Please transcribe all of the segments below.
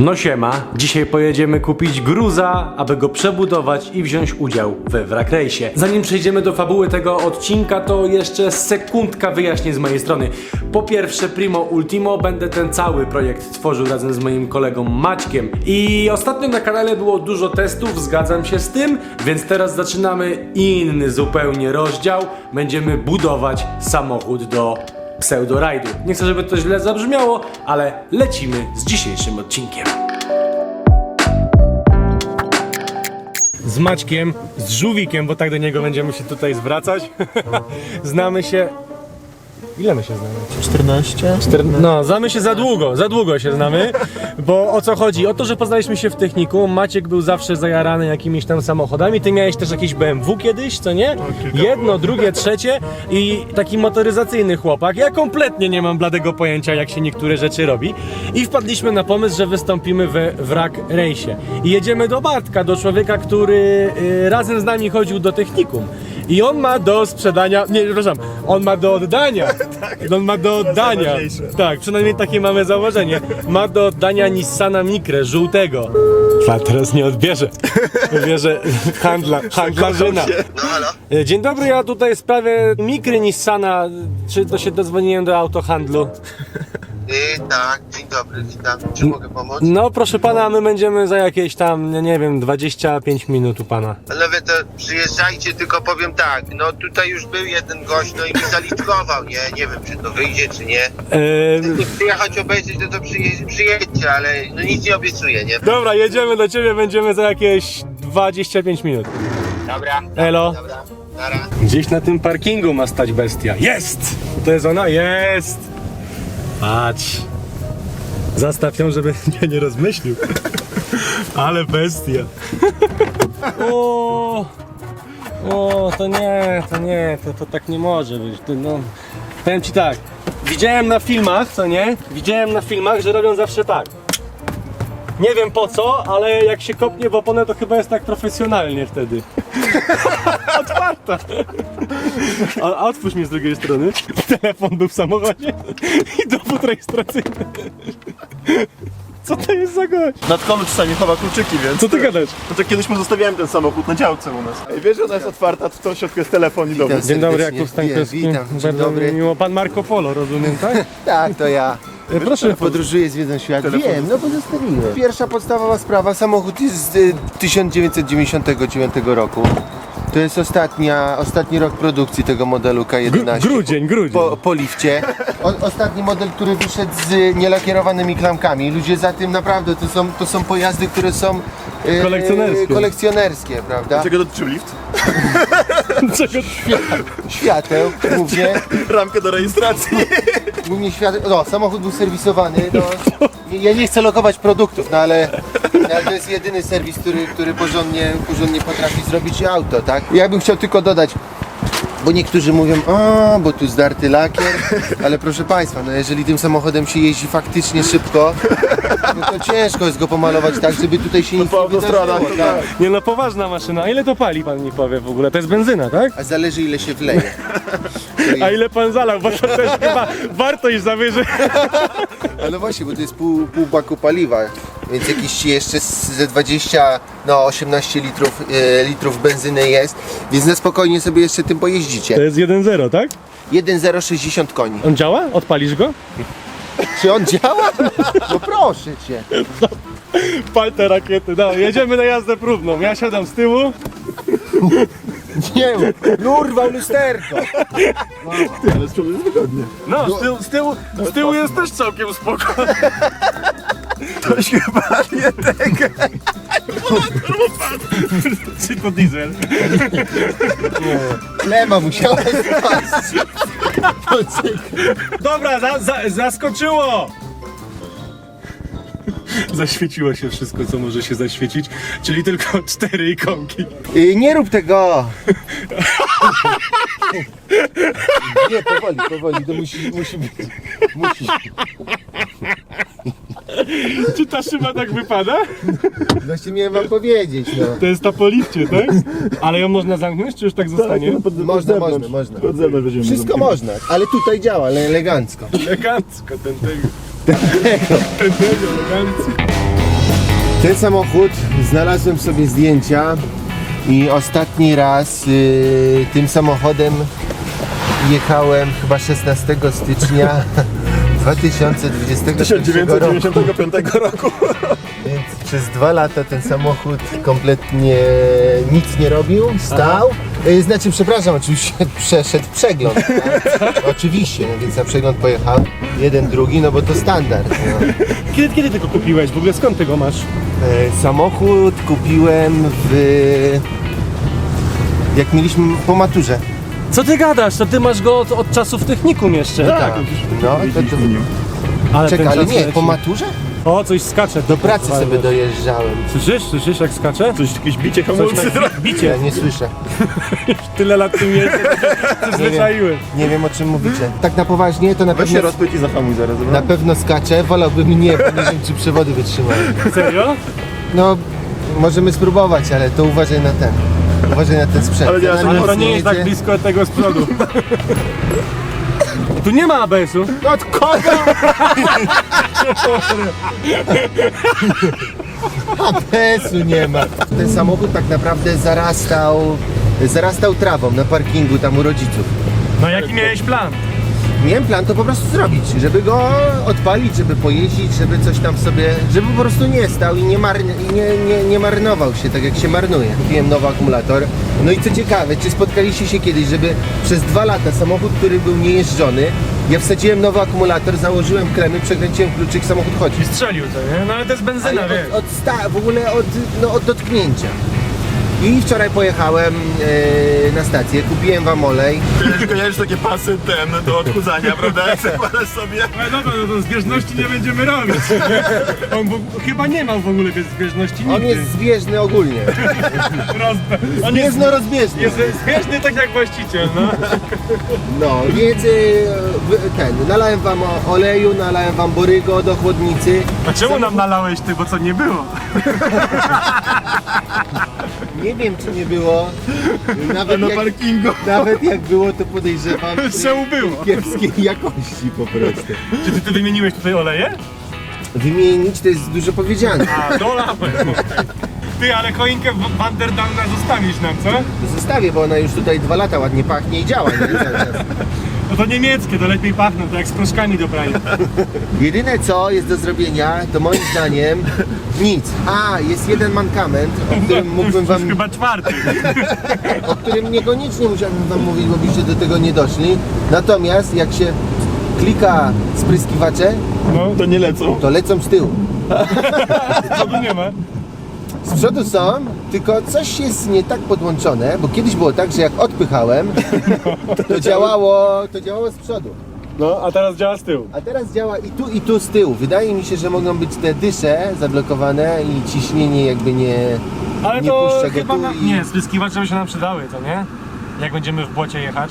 No siema, dzisiaj pojedziemy kupić gruza, aby go przebudować i wziąć udział we wrak rejsie. Zanim przejdziemy do fabuły tego odcinka, to jeszcze sekundka wyjaśnień z mojej strony. Po pierwsze, primo ultimo, będę ten cały projekt tworzył razem z moim kolegą Maćkiem. I ostatnio na kanale było dużo testów, zgadzam się z tym, więc teraz zaczynamy inny zupełnie rozdział. Będziemy budować samochód do pseudorajdu. Nie chcę, żeby to źle zabrzmiało, ale lecimy z dzisiejszym odcinkiem. Z Maćkiem, z Żółwikiem, bo tak do niego będziemy się tutaj zwracać. znamy się. Ile my się znamy? 14? No, znamy się za długo, za długo się znamy, bo o co chodzi? O to, że poznaliśmy się w techniku, Maciek był zawsze zajarany jakimiś tam samochodami, ty miałeś też jakieś BMW kiedyś, co nie? Jedno, drugie, trzecie i taki motoryzacyjny chłopak. Ja kompletnie nie mam bladego pojęcia, jak się niektóre rzeczy robi i wpadliśmy na pomysł, że wystąpimy we wrak rejsie. I jedziemy do Bartka, do człowieka, który y, razem z nami chodził do technikum. I on ma do sprzedania, nie, przepraszam, on ma do oddania. On ma do oddania. najważniejsze. Tak, przynajmniej takie mamy założenie. Ma do oddania Nissana Micre, żółtego. Pan teraz nie odbierze. Bierze handla, handlarzyna. No halo? E, Dzień dobry, ja tutaj w sprawie Mikry Nissana. Czy to się dozwoniłem do autohandlu? Yy, tak, dzień dobry, witam. Czy mogę pomóc? No proszę pana, my będziemy za jakieś tam, nie wiem, 25 minut u pana. Ale wy to przyjeżdżajcie, tylko powiem tak, no tutaj już był jeden gość, no i mi zaliczkował, nie? Nie wiem, czy to wyjdzie, czy nie. E, Chcecie przyjechać obejrzeć, no to przyje, przyjedźcie, ale no nic nie obiecuję, nie? dobra, jedziemy do ciebie, będziemy za jakieś 25 minut. Dobra. Elo. Dobra, nara. Gdzieś na tym parkingu ma stać bestia. Jest! To jest ona? Jest! Patrz. Zastaw ją, żeby mnie nie rozmyślił. Ale bestia. O, o, to nie, to nie, to, to tak nie może być. To, no, powiem ci tak. Widziałem na filmach, co nie? Widziałem na filmach, że robią zawsze tak. Nie wiem po co, ale jak się kopnie w oponę, to chyba jest tak profesjonalnie wtedy. Otwarta. A, a otwórz mnie z drugiej strony. Telefon był w samochodzie i dowód rejestracyjny. Co to jest za gość? Nad klucz czasami chowa kluczyki, więc... Co ty gadasz? Znaczy kiedyś mu zostawiałem ten samochód na działce u nas. Ej, wiesz, że ona jest otwarta, to w tym środku jest telefon i dowód. Dzień dobry, Serdecznie. Jakub Stankowski. Witam, dzień Bardzo dobry. mi miło. Pan Marco Polo, rozumiem, tak? Tak, to ja. E, Proszę. Podróżuję, zwiedzam świat. Telefon. Wiem, no bo zostawiłem. Pierwsza podstawowa sprawa, samochód jest z y, 1999 roku. To jest ostatnia, ostatni rok produkcji tego modelu K11. Gru- grudzień, grudzień. Po, po lifcie. O, ostatni model, który wyszedł z nielakierowanymi klamkami. Ludzie za tym naprawdę, to są, to są pojazdy, które są e, Kolekcjonerskie. kolekcjonerskie, prawda? Czego dotyczył lift? Czego? Świateł, głównie. Ramkę do rejestracji. Głównie świat... No, samochód był serwisowany. No, ja nie chcę lokować produktów, no ale, ale to jest jedyny serwis, który, który porządnie, porządnie potrafi zrobić auto, tak? Ja bym chciał tylko dodać, bo niektórzy mówią, a, bo tu zdarty lakier, ale proszę Państwa, no jeżeli tym samochodem się jeździ faktycznie szybko, no to ciężko jest go pomalować tak, żeby tutaj się nic po nie autostradach, wydarzyło, to tak? Nie no, poważna maszyna. A ile to pali, pan mi powie w ogóle? To jest benzyna, tak? A zależy ile się wleje. A ile pan zalał? Bo to też chyba wartość zawyży. Ale właśnie, bo to jest pół, pół baku paliwa, więc jakieś jeszcze ze 20, no 18 litrów, e, litrów benzyny jest, więc na spokojnie sobie jeszcze tym To pojeździcie. jest 1.0, tak? 1,060 koni. On działa? Odpalisz go? Czy on działa? No proszę cię. Pal te rakiety. No, jedziemy na jazdę próbną. Ja siadam z tyłu. Nie urwał lusterko. Ale z przodu jest wygodnie. No, z tyłu, z tyłu, z tyłu jest też całkiem spoko. Ktoś chyba nie tego. Tylko diesel. Klema musiała spaść. Dobra, za, za, zaskoczyło! Zaświeciło się wszystko, co może się zaświecić, czyli tylko cztery ikonki. Y, Nie rób tego. Nie, powoli, powoli, to musi, musi być. Musi. Czy ta szyba tak wypada? Właśnie miałem wam powiedzieć, no. To jest ta po lifcie, tak? Ale ją można zamknąć, czy już tak zostanie? Można, można, można. Od zewnątrz będziemy Wszystko można, ale tutaj działa, ale elegancko. Elegancko, ten tego. Ten tego, elegancko. Ten samochód znalazłem sobie zdjęcia i ostatni raz y, tym samochodem jechałem chyba 16 stycznia 2021 roku. 1995 roku. Więc przez dwa lata ten samochód kompletnie nic nie robił, stał. Y, Znaczy, przepraszam, oczywiście przeszedł przegląd. Tak? oczywiście, no więc na przegląd pojechał jeden, drugi, no bo to standard. No. Kiedy, kiedy ty go kupiłeś? W ogóle skąd ty go masz? E, Samochód kupiłem w... Jak mieliśmy po maturze. Co ty gadasz? To ty masz go od, od czasów technikum jeszcze. Tak, No, to, to... Ale ten czas nie, leci. po maturze? O, coś skacze. Do pracy sobie dojeżdżałem. Słyszysz? Słyszysz jak skacze? Coś, jakieś bicie hamulcy. na bicie. Ja nie słyszę. Tyle lat tym jeżdżę, przyzwyczaiłem. Nie wiem o czym mówicie. Tak na poważnie, to na Weź się pewno, rozpyć i zahamuj zaraz, na dobra? pewno skacze. Wolałbym nie, bo nie wiem czy przewody wytrzymają. Serio? No, możemy spróbować, ale to uważaj na ten. Uważaj na ten sprzęt. Ale nie, nie jest tak blisko tego z przodu. Tu nie ma ABS-u. No Od kogo? ABS-u nie ma. Ten samochód tak naprawdę zarastał, zarastał trawą na parkingu tam u rodziców. No jaki miałeś plan? Miałem plan to po prostu zrobić, żeby go odpalić, żeby pojeździć, żeby coś tam sobie, żeby po prostu nie stał i nie, marn, i nie, nie, nie marnował się tak jak się marnuje. Kupiłem nowy akumulator. No i co ciekawe, czy spotkaliście się kiedyś, żeby przez dwa lata samochód, który był niejeżdżony, ja wsadziłem nowy akumulator, założyłem klemy, przekręciłem kluczyk, samochód chodzi. Strzelił to, nie? No ale to jest benzyna, Ale wiesz. od, od sta- w ogóle od, no, od dotknięcia. I wczoraj pojechałem e, na stację, kupiłem wam olej. Kojarzysz takie pasy ten do odchudzania, prawda? Jak zakładasz sobie. Ale dobra, no to zbieżności nie będziemy robić. On w, chyba nie ma w ogóle zbieżności On jest zbieżny ogólnie. On jest, Zbieżno-rozbieżny. jest zbieżny tak jak właściciel, no. No, więc y, wy- ten, nalałem wam o- oleju, nalałem wam borygo do chłodnicy. A czemu nam nalałeś ty, bo co nie było? Nie wiem, czy nie było. Nawet Na jak, parkingu. nawet jak było, to podejrzewam Czemu było? kiepskiej jakości po prostu. Czy ty, ty wymieniłeś tutaj oleje? Wymienić to jest dużo powiedziane. A, dolałem. Ty, ale choinkę w- Wanderdamna zostawisz nam, co? Zostawię, bo ona już tutaj dwa lata ładnie pachnie i działa. Nie? Cały czas. No to niemieckie, to lepiej pachną, to jak z proszkami do prania. Jedyne co jest do zrobienia, to moim zdaniem nic. A, jest jeden mankament, o którym mógłbym wam Chyba czwarty. o którym niekoniecznie musiałbym wam mówić, bo byście do tego nie doszli. Natomiast jak się klika spryskiwacze, No, To nie lecą. to lecą z tyłu. co tu nie ma? Z przodu są, tylko coś jest nie tak podłączone, bo kiedyś było tak, że jak odpychałem, to działało, to działało z przodu. No, a teraz działa z tyłu. A teraz działa i tu, i tu z tyłu. Wydaje mi się, że mogą być te dysze zablokowane i ciśnienie jakby nie, Ale nie to puszcza go chyba tu na... i... Nie, spryskiwacze by się nam przydały, to nie? Jak będziemy w błocie jechać,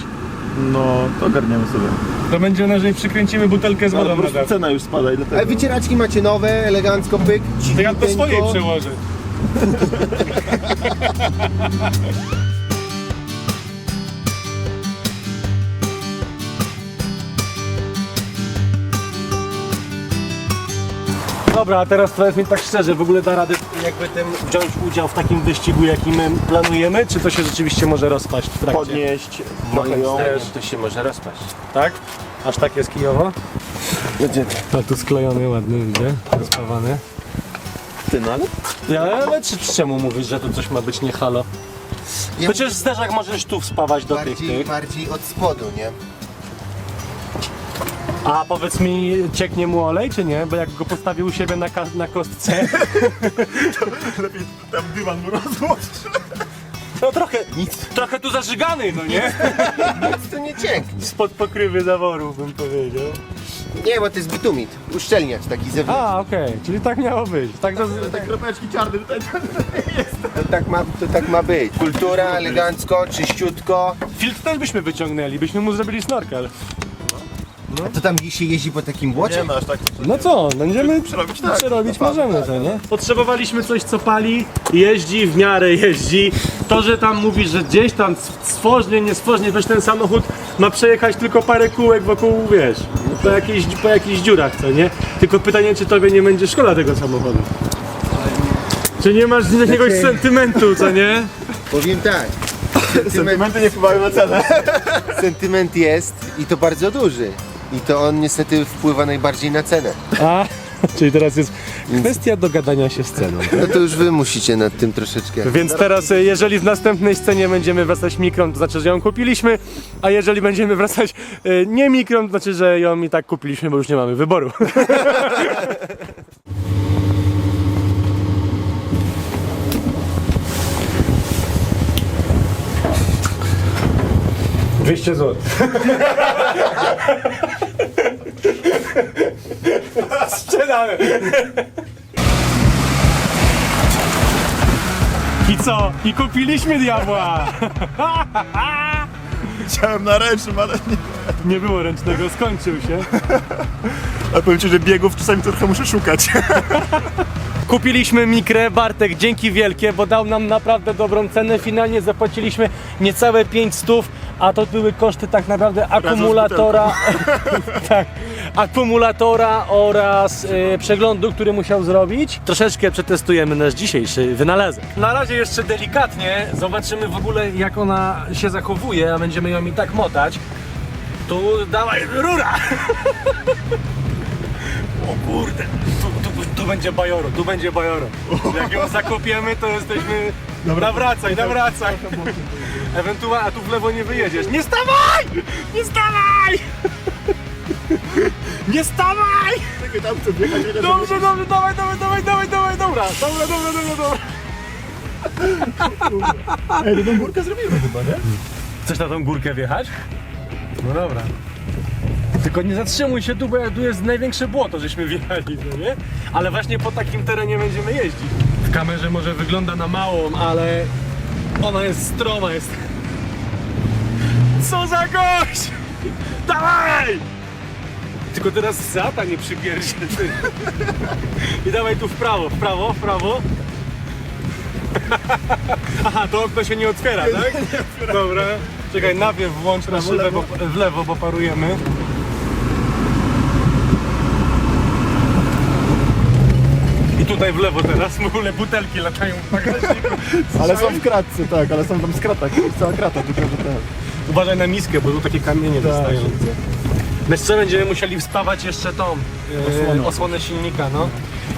No, to ogarniamy sobie. to będzie na że przykręcimy butelkę z Ale wodą po na prostu cena już spada i Ale dlatego. wycieraczki macie nowe, elegancko pyk. To ja do swojej przełożę. Dobra, a teraz powiedz mi tak szczerze, w ogóle da radę jakby tym wziąć udział w takim wyścigu, jaki my planujemy, czy to się rzeczywiście może rozpaść w trakcie? Podnieść trochę Moim ją. zdaniem to się może rozpaść. Tak? Aż tak jest kijowo? A tu sklejony ładny, widzę, rozpawany. Ty, no ale Ja, ale czy, czemu mówisz, że tu coś ma być nie halo? Ja Przecież zderzak możesz tu wspawać do tych, bardziej, tych. bardziej od spodu, nie? A powiedz mi, cieknie mu olej, czy nie? Bo jak go postawił u siebie na, ka- na kostce, lepiej tam dywan mu rozłożyć. no trochę, trochę tu zażygany, no nie? Nic to nie cięknie. Spod pokrywy zaworu, bym powiedział. Nie, bo to jest bitumit. Uszczelniacz taki zewnętrzny. A, okej, czyli tak miało być. Tak to... Te kropeczki czarne tutaj. To tak, ma, to tak ma być. Kultura, elegancko, czyściutko. Filtr też byśmy wyciągnęli, byśmy mu zrobili snorkel. A to tam się jeździ po takim błocie? Nie no, aż tak. No co, będziemy Przerobić tak. przerobić No, możemy to, nie? Potrzebowaliśmy coś, co pali, jeździ, w miarę jeździ. To, że tam mówisz, że gdzieś tam stworznie, niestworznie, weź ten samochód ma przejechać tylko parę kółek wokół, wiesz, po jakichś, po jakichś dziurach, co nie? Tylko pytanie, czy tobie nie będzie szkoda tego samochodu. Czy nie masz jakiegoś Znaczy- sentymentu, co nie? Powiem tak. Sentyment, Sentymenty nie wpływają na cenę. sentyment jest i to bardzo duży. I to on niestety wpływa najbardziej na cenę. A, czyli teraz jest kwestia dogadania się z ceną. No to już wy musicie nad tym troszeczkę. Więc teraz, e, jeżeli w następnej scenie będziemy wracać mikron, to znaczy, że ją kupiliśmy, a jeżeli będziemy wracać e, nie mikron, to znaczy, że ją i tak kupiliśmy, bo już nie mamy wyboru. Dwieście zł. Sprzedamy. I co? I kupiliśmy diabła! Chciałem na ręcznym, ale nie. Nie było ręcznego, skończył się. A powiem ci, że biegów czasami trochę muszę szukać. Kupiliśmy mikrę, Bartek, dzięki wielkie, bo dał nam naprawdę dobrą cenę. Finalnie zapłaciliśmy niecałe 5 stów, a to były koszty tak naprawdę akumulatora, tak, akumulatora oraz e, przeglądu, który musiał zrobić. Troszeczkę przetestujemy nasz dzisiejszy wynalazek. Na razie jeszcze delikatnie, zobaczymy w ogóle jak ona się zachowuje, a będziemy ją i tak motać. Tu dawaj, rura! O kurde, tu, tu, tu będzie bajoro, tu będzie bajoro. Jak ją zakopiemy, to jesteśmy... nawracaj, nawracaj. Ewentualnie, a tu w lewo nie wyjedziesz. Nie stawaj! Nie stawaj! Nie stawaj! Czekaj, tam chcę wjechać, że Dobrze, dobrze, dawaj, dawaj, dawaj, dawaj, dawaj, dobra. Dobra, dobra, dobra, dobra. Ej, no tą górkę zrobimy chyba, nie? Chcesz na tą górkę wjechać? No dobra. Tylko nie zatrzymuj się tu, bo tu jest największe błoto, żeśmy wjechali, no nie? Ale właśnie po takim terenie będziemy jeździć. W kamerze może wygląda na małą, ale ona jest stroma, jest... Co za gość! Dawaj! Tylko teraz zata nie przypierdzie, ty. I dawaj tu w prawo, w prawo, w prawo. Aha, to okno się nie otwiera, tak? Dobra. Czekaj, nawiew włącz na szybę, bo, w lewo, bo parujemy. I tutaj w lewo teraz, w ogóle butelki latają w bagażniku. Ale są w kratce, tak, ale są tam skratach, cała krata, tylko że tak. Uważaj na miskę, bo tu takie kamienie dostają. Wiesz co, będziemy musieli wspawać jeszcze tą e, Osłonę. osłonę silnika, no.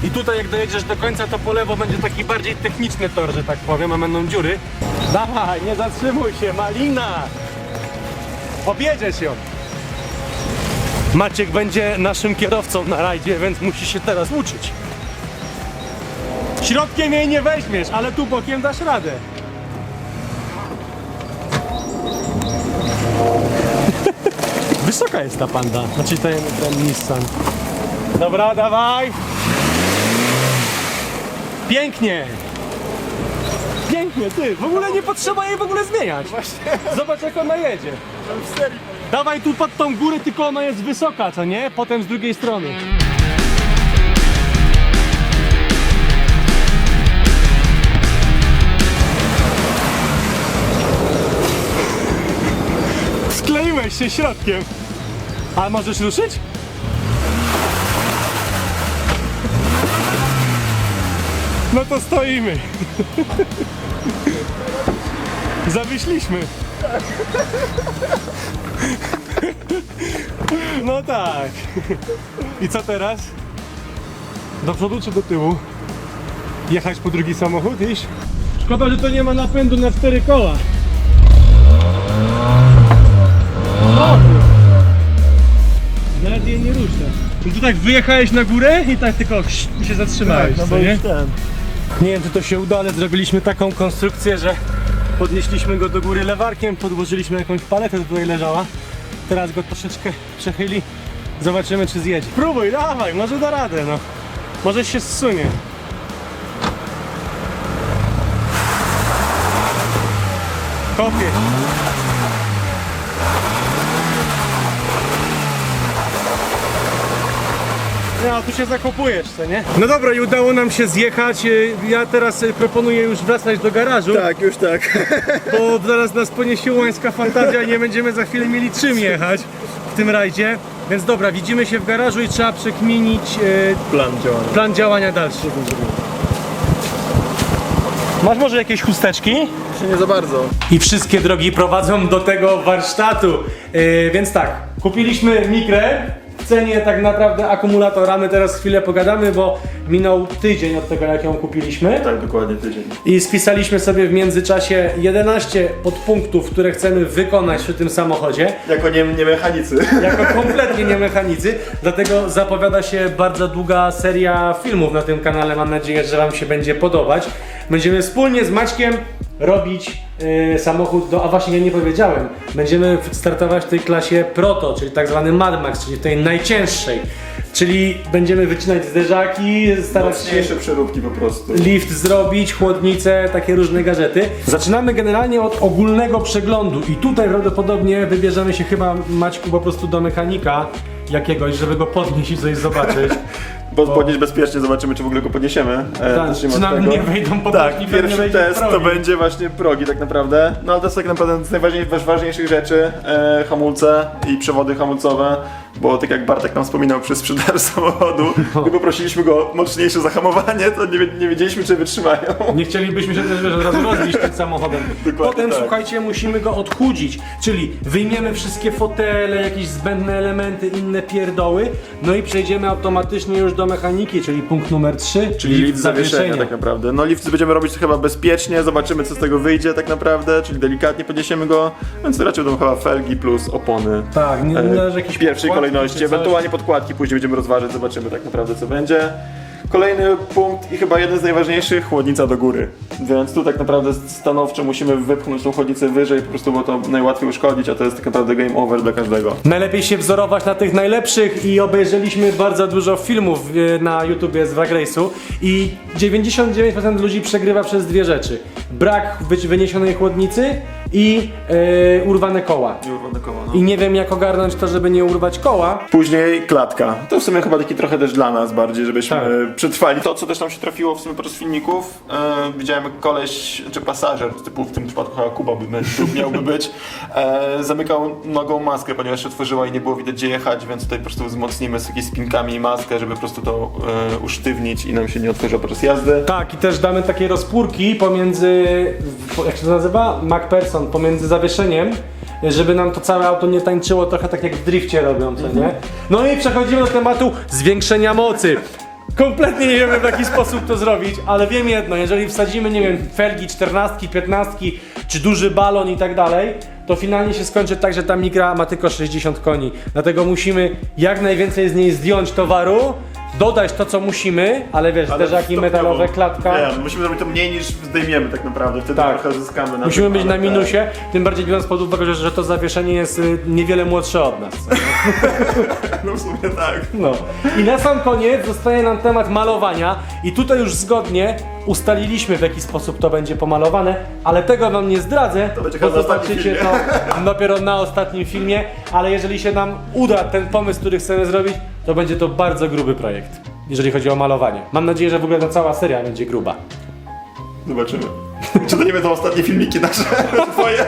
I tutaj jak dojedziesz do końca, to po lewo będzie taki bardziej techniczny tor, że tak powiem, a będą dziury. Dawaj, nie zatrzymuj się, malina! Objedziesz ją! Maciek będzie naszym kierowcą na rajdzie, więc musi się teraz uczyć. Środkiem jej nie weźmiesz, ale tu bokiem dasz radę. Wysoka jest ta panda, znaczy ten, ten Nissan. Dobra, dawaj! Pięknie! Pięknie, ty! W ogóle nie potrzeba jej w ogóle zmieniać. Zobacz jak ona jedzie. Dawaj tu pod tą górę, tylko ona jest wysoka, co nie? Potem z drugiej strony. Skleiłeś się środkiem. A możesz ruszyć? No to stoimy. Zawyśliśmy. No tak. I co teraz? Do przodu czy do tyłu? Jechać po drugi samochód, iść? Szkoda, że to nie ma napędu na cztery koła. O! Nawet jej nie ruszę. I tu tak wyjechałeś na górę i tak tylko się zatrzymałeś, Tak, no co bo nie? już ten. Nie wiem czy to się uda, ale zrobiliśmy taką konstrukcję, że podnieśliśmy go do góry lewarkiem, podłożyliśmy jakąś paletę, tutaj leżała. Teraz go troszeczkę przechyli, zobaczymy czy zjedzie. Próbuj, dawaj, może da radę, no. Może się zsunie. Kopie. No, tu się zakopujesz, co nie? No dobra, i udało nam się zjechać. Y, Ja teraz y, proponuję już wracać do garażu, Tak, już tak. bo zaraz nas poniesie łańska fantazja i nie będziemy za chwilę mieli czym jechać w tym rajdzie. Więc dobra, widzimy się w garażu i trzeba przekminić y, Plan działania. plan działania dalszy. Masz może jakieś chusteczki? Nie za bardzo. I wszystkie drogi prowadzą do tego warsztatu. Yy, więc tak, kupiliśmy mikrę cenie tak naprawdę akumulatora. My teraz chwilę pogadamy, bo minął tydzień od tego, jak ją kupiliśmy. Tak, dokładnie tydzień. I spisaliśmy sobie w międzyczasie 11 podpunktów, które chcemy wykonać przy tym samochodzie. Jako nie, nie mechanicy. Jako kompletnie nie mechanicy, dlatego zapowiada się bardzo długa seria filmów na tym kanale. Mam nadzieję, że Wam się będzie podobać. Będziemy wspólnie z Maćkiem robić e, samochód do. A właśnie ja nie powiedziałem. Będziemy startować w tej klasie Proto, czyli tak zwany Mad Max, czyli tej najcięższej. Czyli będziemy wycinać zderzaki, starać się Mocniejsze przeróbki po prostu. lift zrobić, chłodnice, takie różne gadżety. Zaczynamy generalnie od ogólnego przeglądu i tutaj prawdopodobnie wybierzemy się chyba Maćku po prostu do mechanika jakiegoś, żeby go podnieść i coś zobaczyć. Bo podnieść bezpiecznie, zobaczymy czy w ogóle go podniesiemy. E, Tak, zacznijmy czy od nam tego. nie wejdą po Tak, prostu i pewnie pierwszy wejdzie test to progi. będzie właśnie progi tak naprawdę. No ale to jest tak naprawdę z najważniejszych, ważniejszych rzeczy. E, hamulce i przewody hamulcowe. Bo tak jak Bartek nam wspominał przy sprzedaży samochodu, gdy poprosiliśmy go o mocniejsze zahamowanie, to nie, nie wiedzieliśmy czy wytrzymają. Nie chcielibyśmy się też wiesz, od razu rozbić tym samochodem. Dokładnie Potem tak. słuchajcie, musimy go odchudzić, czyli wyjmiemy wszystkie fotele, jakieś zbędne elementy, inne pierdoły, no i przejdziemy automatycznie już do mechaniki, czyli punkt numer 3, czyli lift zawieszenia. tak naprawdę. No lift będziemy robić chyba bezpiecznie, zobaczymy co z tego wyjdzie tak naprawdę, czyli delikatnie podniesiemy go, więc raczej będą chyba felgi plus opony. Tak, nie E, należy jakieś w pierwszej kolejności, ewentualnie podkładki, później będziemy rozważyć, zobaczymy tak naprawdę co będzie. Kolejny punkt i chyba jeden z najważniejszych, chłodnica do góry. Więc tu tak naprawdę stanowczo musimy wypchnąć tą chłodnicę wyżej, po prostu bo to najłatwiej uszkodzić, a to jest tak naprawdę game over dla każdego. Najlepiej się wzorować na tych najlepszych i obejrzeliśmy bardzo dużo filmów e, na YouTubie z Drag Race'u i 99% ludzi przegrywa przez dwie rzeczy. Brak wy- wyniesionej chłodnicy i e, urwane koła. Nie urwane koło, no. I nie wiem jak ogarnąć to, żeby nie urwać koła. Później klatka. To w sumie chyba taki trochę też dla nas bardziej, żebyśmy Tak. przetrwali. To, co też nam się trafiło w sumie podczas filmików, e, widziałem jak koleś, czy pasażer, typu w tym przypadku chyba Kuba by, by miałby być, e, zamykał nogą maskę, ponieważ się otworzyła i nie było widać gdzie jechać, więc tutaj po prostu wzmocnimy z jakimiś spinkami maskę, żeby po prostu to e, usztywnić i nam się nie otworzyło podczas jazdy. Tak, i też damy takie rozpórki pomiędzy, w- jak się to nazywa? MacPherson, pomiędzy zawieszeniem, żeby nam to całe auto nie tańczyło trochę tak jak w drifcie robią, co nie? No i przechodzimy do tematu zwiększenia mocy. Kompletnie nie wiemy w jaki sposób to zrobić, ale wiem jedno, jeżeli wsadzimy, nie wiem, felgi 14, 15 czy duży balon i tak dalej, to finalnie się skończy tak, że ta migra ma tylko 60 koni. Dlatego musimy jak najwięcej z niej zdjąć towaru, dodać to co musimy, ale wiesz, zderzaki stopniowo. metalowe, klatka. Nie, musimy zrobić to mniej niż zdejmiemy tak naprawdę, wtedy Tak. trochę zyskamy na Musimy tym, być na ale tak. minusie, tym bardziej biorąc pod uwagę, że, że to zawieszenie jest y, niewiele młodsze od nas. No w sumie tak. No. I na sam koniec zostaje nam temat malowania i tutaj już zgodnie ustaliliśmy w jaki sposób to będzie pomalowane, ale tego wam nie zdradzę, To będzie bo chyba na ostatnim zobaczycie to dopiero na ostatnim filmie, ale jeżeli się nam uda ten pomysł, który chcemy zrobić, to będzie to bardzo gruby projekt, jeżeli chodzi o malowanie. Mam nadzieję, że w ogóle ta cała seria będzie gruba. Zobaczymy. Czy to nie będą ostatnie filmiki nasze, twoje?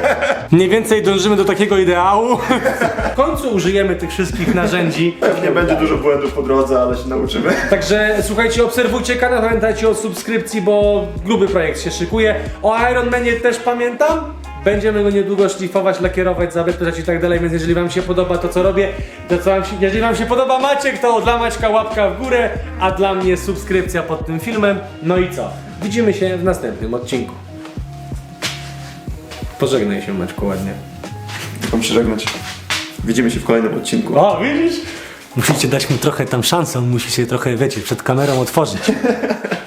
Mniej więcej dążymy do takiego ideału. W końcu użyjemy tych wszystkich narzędzi. Nie będzie dużo błędów po drodze, ale się nauczymy. Także słuchajcie, obserwujcie kanał, pamiętajcie o subskrypcji, bo gruby projekt się szykuje. O Ironmanie też pamiętam. Będziemy go niedługo szlifować, lakierować, zabezpieczać i tak dalej, więc jeżeli wam się podoba to co robię, to co wam się, jeżeli wam się podoba Maciek, to dla Maćka łapka w górę, a dla mnie subskrypcja pod tym filmem. No i co? Widzimy się w następnym odcinku. Pożegnaj się Maćku ładnie. Mam się żegnać. Widzimy się w kolejnym odcinku. O, widzisz? Musicie dać mu trochę tam szansę, on musi się trochę, wiecie, przed kamerą otworzyć.